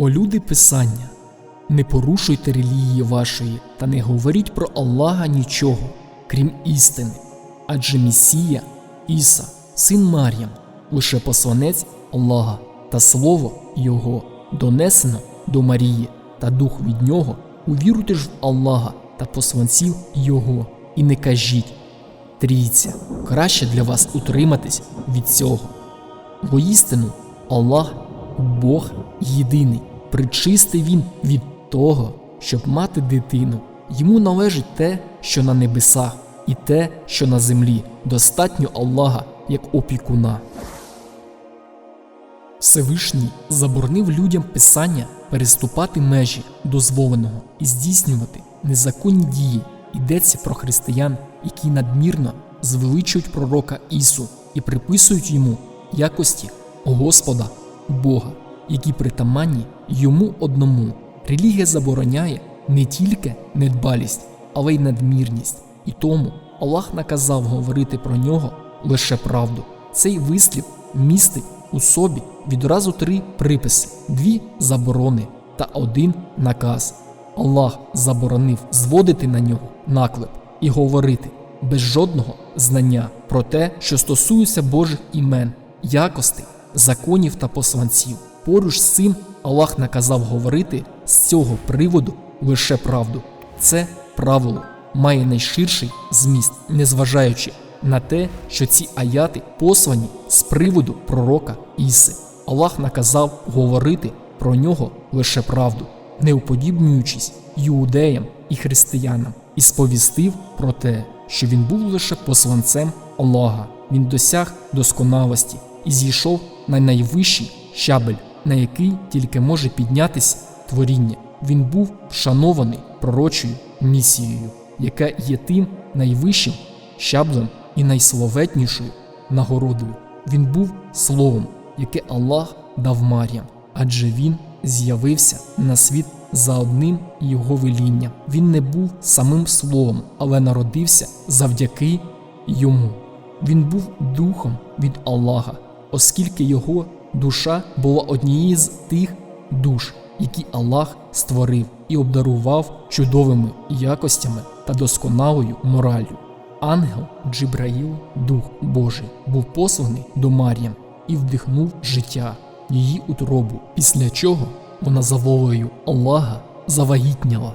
О люди Писання, не порушуйте релігії вашої та не говоріть про Аллаха нічого, крім істини, адже Месія, Іса, син Мар'ям, лише посланець Аллаха та слово Його донесено до Марії та дух від нього, увіруйте ж в Аллаха та посланців Його, і не кажіть трійця, краще для вас утриматись від цього. Воістину, Аллах Бог єдиний, причистий він від того, щоб мати дитину. Йому належить те, що на небесах, і те, що на землі, достатньо Аллаха як опікуна. Всевишній заборонив людям писання переступати межі дозволеного і здійснювати незаконні дії. Йдеться про християн, які надмірно звеличують пророка Ісу і приписують йому якості Господа Бога, які притаманні йому одному. Релігія забороняє не тільки недбалість, але й надмірність. І тому Аллах наказав говорити про нього лише правду. Цей вислів містить у собі відразу три приписи, дві заборони та один наказ. Аллах заборонив зводити на нього наклеп і говорити без жодного знання про те, що стосується Божих імен, якостей, законів та посланців. Поруч з цим Аллах наказав говорити з цього приводу лише правду. Це правило має найширший зміст, незважаючи на те, що ці аяти послані з приводу пророка Іси. Аллах наказав говорити про нього лише правду, не уподібнюючись іудеям і християнам, і сповістив про те, що він був лише посланцем Аллаха. Він досяг досконалості і зійшов на найвищий щабель, на який тільки може піднятися творіння. Він був вшанований пророчою місією, яка є тим найвищим щаблем і найславетнішою нагородою. Він був словом, яке Аллах дав Мар'ям, адже він з'явився на світ за одним його велінням. Він не був самим словом, але народився завдяки йому. Він був духом від Аллаха, оскільки його душа була однією з тих душ, які Аллах створив і обдарував чудовими якостями та досконалою мораллю. Ангел Джибраїл, Дух Божий, був посланий до Мар'ям і вдихнув життя її утробу, після чого вона за волею Аллаха завагітняла.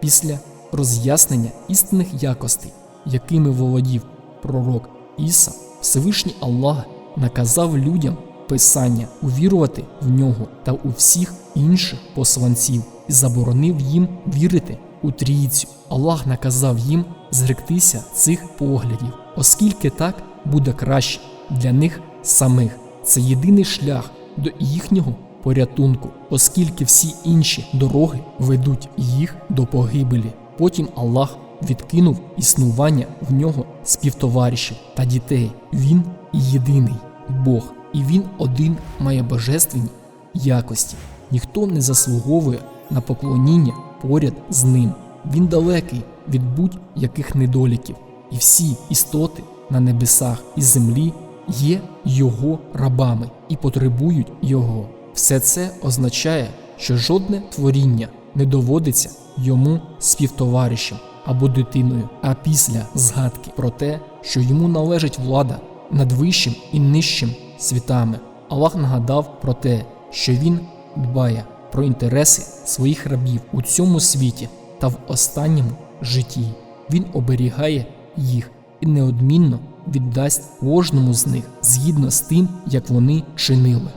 Після роз'яснення істинних якостей, якими володів пророк Іса, Всевишній Аллах наказав людям Писання увірувати в нього та у всіх інших посланців і заборонив їм вірити у трійцю. Аллах наказав їм зректися цих поглядів, оскільки так буде краще для них самих. Це єдиний шлях до їхнього порятунку, оскільки всі інші дороги ведуть їх до погибелі. Потім Аллах відкинув існування в нього співтоваришів та дітей. Він єдиний Бог, і він один має божественні якості. Ніхто не заслуговує на поклоніння поряд з ним. Він далекий від будь-яких недоліків, і всі істоти на небесах і землі є його рабами і потребують його. Все це означає, що жодне творіння не доводиться йому співтоваришем або дитиною, а після згадки про те, що йому належить влада над вищим і нижчим світами, Аллах нагадав про те, що він дбає про інтереси своїх рабів у цьому світі та в останньому житті. Він оберігає їх і неодмінно віддасть кожному з них згідно з тим, як вони чинили.